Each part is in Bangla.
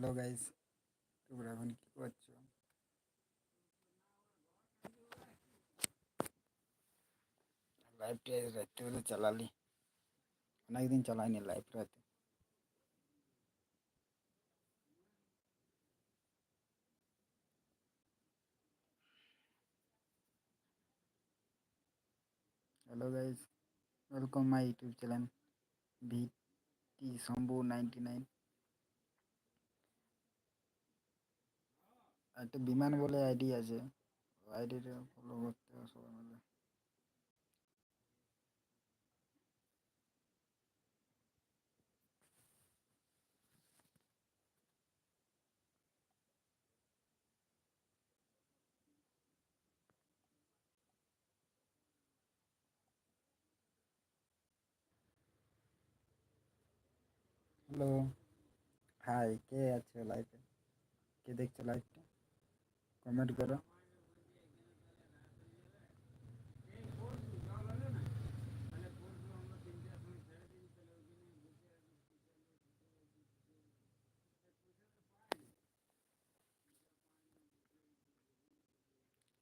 হ্যালো গাইস তোমরা এখন কি করছ? লাইভটা রাত্রিবেলা চালালি। অনেকদিন চালাইনি লাইভ রাতে। Hello guys welcome my YouTube channel V T Shambhu ninety nine একটা বিমান বলে আইডি আছে। আইডিটা ফলো করতে সবাই মিলে। হ্যালো হাই কে আছে লাইভে কে দেখছে লাইভটা কমেন্ট করো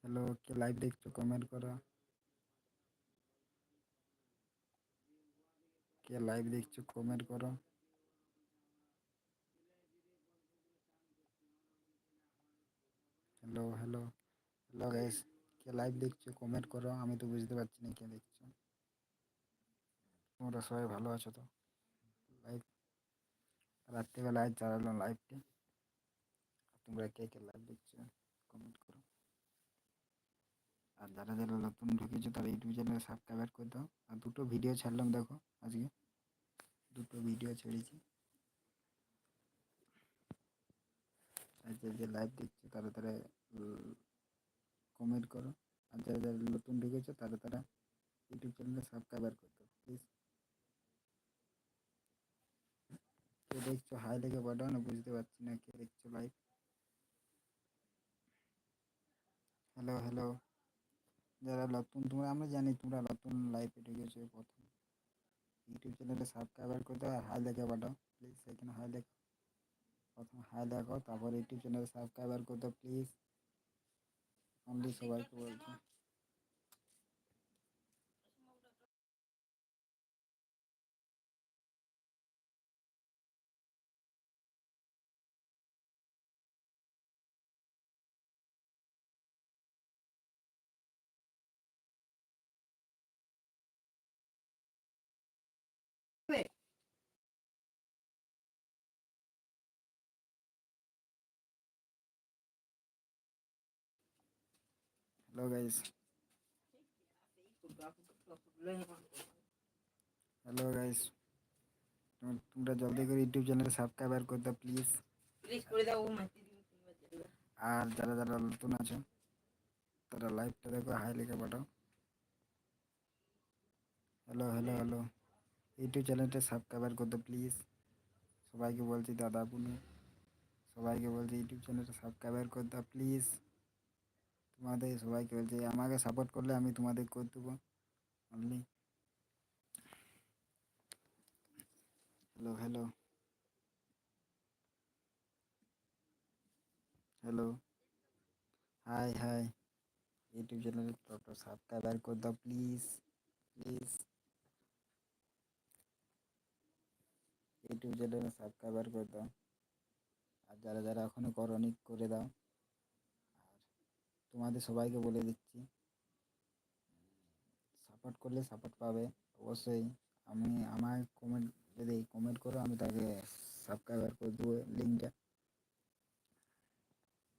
হ্যালো কে লাইভ দেখছ কমেন্ট করো কে লাইভ দেখছ কমেন্ট করো হ্যালো হ্যালো হ্যালো গাইস কে লাইভ দেখছ কমেন্ট করো, আমি তো বুঝতে পারছি না কে দেখছ। তোমরা সবাই ভালো আছো তো? লাইভ রাত্রিবেলা আজ চালালাম লাইভটি তোমরা কে কে লাইভ দেখছ কমেন্ট করো। আর যারা যারা নতুন ঢুকেছো, তারা ইউটিউব চ্যানেলে সাবস্ক্রাইব করে দাও। আর দুটো ভিডিও ছাড়লাম, দেখো, আজকে। দুটো ভিডিও ছেড়েছি। যে যে লাইভ দেখছ তারা তারা কমেন্ট করো। আর যারা যারা নতুন ঢুকেছো, তারা তারা ইউটিউব চ্যানেলে সাবস্ক্রাইবার করে দাও প্লিজ কে দেখছ হাই লেগে পাঠাও না, বুঝতে পারছি না কে দেখছ লাইভ হ্যালো হ্যালো যারা নতুন, তোমরা, আমরা জানি তোমরা নতুন লাইভে ঢুকেছো প্রথম। ইউটিউব চ্যানেলে সাবস্ক্রাইবার করে দাও আর হাই লেগে পাঠাও প্লিজ সেখানে হাই লেখো। প্রথম হাই লেখো, তারপর ইউটিউব চ্যানেলে সাবস্ক্রাইবার করে প্লিজ অনলি সবাইকে বলছি হ্যালো গাইস হ্যালো গাইস তোমরা জলদি করে ইউটিউব চ্যানেলে সাবস্ক্রাইবার করে দাও প্লিজ প্লিজ করে দাও ও মাটি দিবে কিংবা দেবে আর যারা যারা নতুন আছো, তারা লাইভটা দেখো হাই লিখে পাঠাও। হ্যালো হ্যালো হ্যালো ইউটিউব চ্যানেলটা সাবস্ক্রাইবার করে দাও প্লিজ সবাইকে বলছি দাদা বুনু। সবাইকে বলছি ইউটিউব চ্যানেলটা সাবস্ক্রাইবার করে দাও প্লিজ তোমাদের সবাইকে বলছি, আমাকে সাপোর্ট করলে আমি তোমাদের করে দেবো। Only hello hello hello hi hi YouTube চ্যানেলে টোটো সাবস্ক্রাইবার করে দাও প্লিজ প্লিজ ইউটিউব চ্যানেলে সাবস্ক্রাইবার করে দাও। আর যারা যারা এখনও করনি, করে দাও। তোমাদের সবাইকে বলে দিচ্ছি। সাপোর্ট করলে সাপোর্ট পাবে। অবশ্যই আমি, আমার কমেন্ট যদি কমেন্ট করো, আমি তাকে সাবস্ক্রাইবার করে দেবো লিঙ্কটা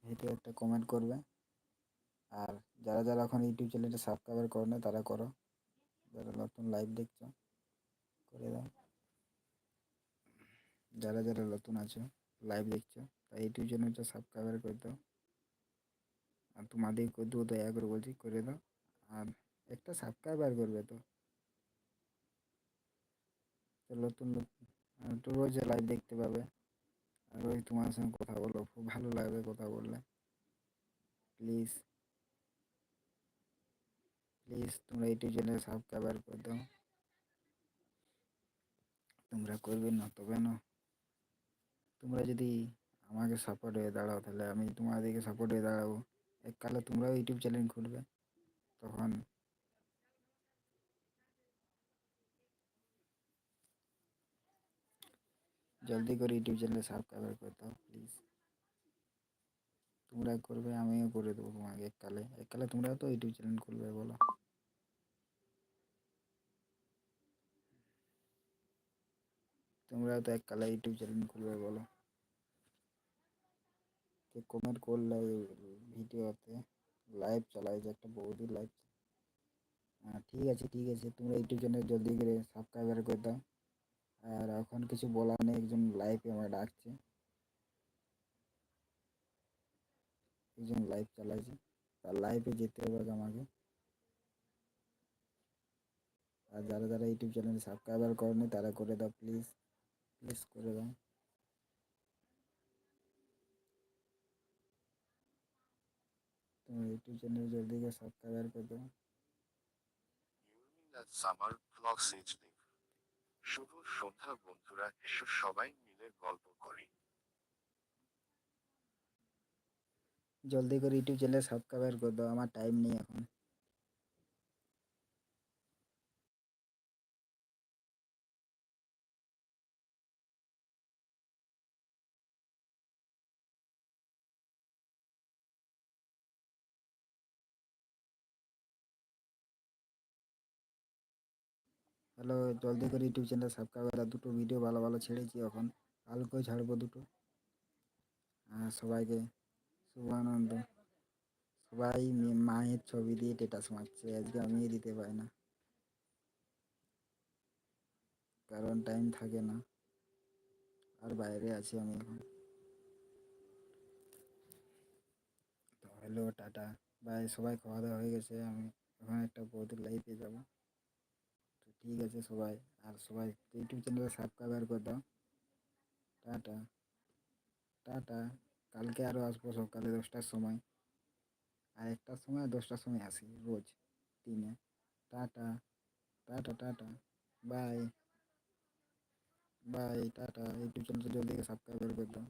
ভিডিও একটা কমেন্ট করবে। আর যারা যারা এখন ইউটিউব চ্যানেলটা সাবস্ক্রাইবার করো না, তারা করো। যারা নতুন লাইভ দেখছ, করে দাও। যারা যারা নতুন আছো লাইভ দেখছ তাই ইউটিউব চ্যানেলটা সাবস্ক্রাইবার করে দাও। আর তোমাদের করে দেবো দয়া করে বলছি, করে দাও। আর একটা সাবস্ক্রাইবার করবে তো। নতুন তো রোজ লাইভ দেখতে পাবে। আর রোজ তোমার সঙ্গে কথা বলো খুব ভালো লাগবে কথা বললে। প্লিজ প্লিজ তোমরা ইউটিউব চ্যানেল সাবস্ক্রাইবার করে দাও। তোমরা করবে না, তবে না। তোমরা যদি আমাকে সাপোর্ট হয়ে দাঁড়াও, তাহলে আমি তোমাদেরকে সাপোর্ট হয়ে দাঁড়াবো। এককালে তোমরাও ইউটিউব চ্যানেল খুলবে তখন জলদি করে ইউটিউব চ্যানেলে সাবস্ক্রাইবার করে দাও প্লিজ তোমরা করবে আমিও করে দেবো তোমাকে এককালে এককালে তোমরাও তো ইউটিউব চ্যানেল খুলবে বলো তোমরাও তো এককালে ইউটিউব চ্যানেল খুলবে বলো কে কমেন্ট করলে ভিডিওতে? লাইভ চালাই যে একটা বৌদি লাইভ ঠিক আছে ঠিক আছে। তোমরা ইউটিউব চ্যানেল জলদি করে সাবস্ক্রাইবার করে দাও। আর এখন কিছু বলার নেই, একজন লাইভে আমার ডাকছে। একজন লাইভ চালাইছে। তার লাইভে যেতে হবে আমাকে। আর যারা যারা ইউটিউব চ্যানেলে সাবস্ক্রাইবার করেনি, তারা করে দাও প্লিজ প্লিজ করে দাও। চ্যানেল জলদি করে সাবস্ক্রাইবার করে দাও ইউনিন সামার শুভ সন্ধ্যা বন্ধুরা এসো সবাই মিলে গল্প করি। জলদি করে ইউটিউব চ্যানেল সাবস্ক্রাইবার করে দাও আমার টাইম নেই এখন। হ্যালো জলদি করে ইউটিউব চ্যানেল সাবস্ক্রাইবার আর দুটো ভিডিও ভালো ভালো ছেড়েছি এখন। কালকেও ছাড়বো দুটো? আর সবাইকে শুভ আনন্দ সবাই মায়ের ছবি দিয়ে স্টেটাস মারছে। আজকে আমিও দিতে পারি না। কারণ টাইম থাকে না। আর বাইরে আছি আমি এখন। তো হ্যালো, টাটা। বাই, সবাই খাওয়া দাওয়া হয়ে গেছে। আমি এখন একটা বহুত লাইফে যাব। ঠিক আছে সবাই, আর সবাই ইউটিউব চ্যানেলে সাবস্ক্রাইবার করে দাও। টাটা। টাটা। কালকে আরও আসব সকালে দশটার সময়। আর একটার সময় দশটার সময় আসি রোজ দিনে। Tata. Tata tata. Bye bye tata. YouTube চ্যানেলটা জলদি সাবস্ক্রাইবার করে দাও।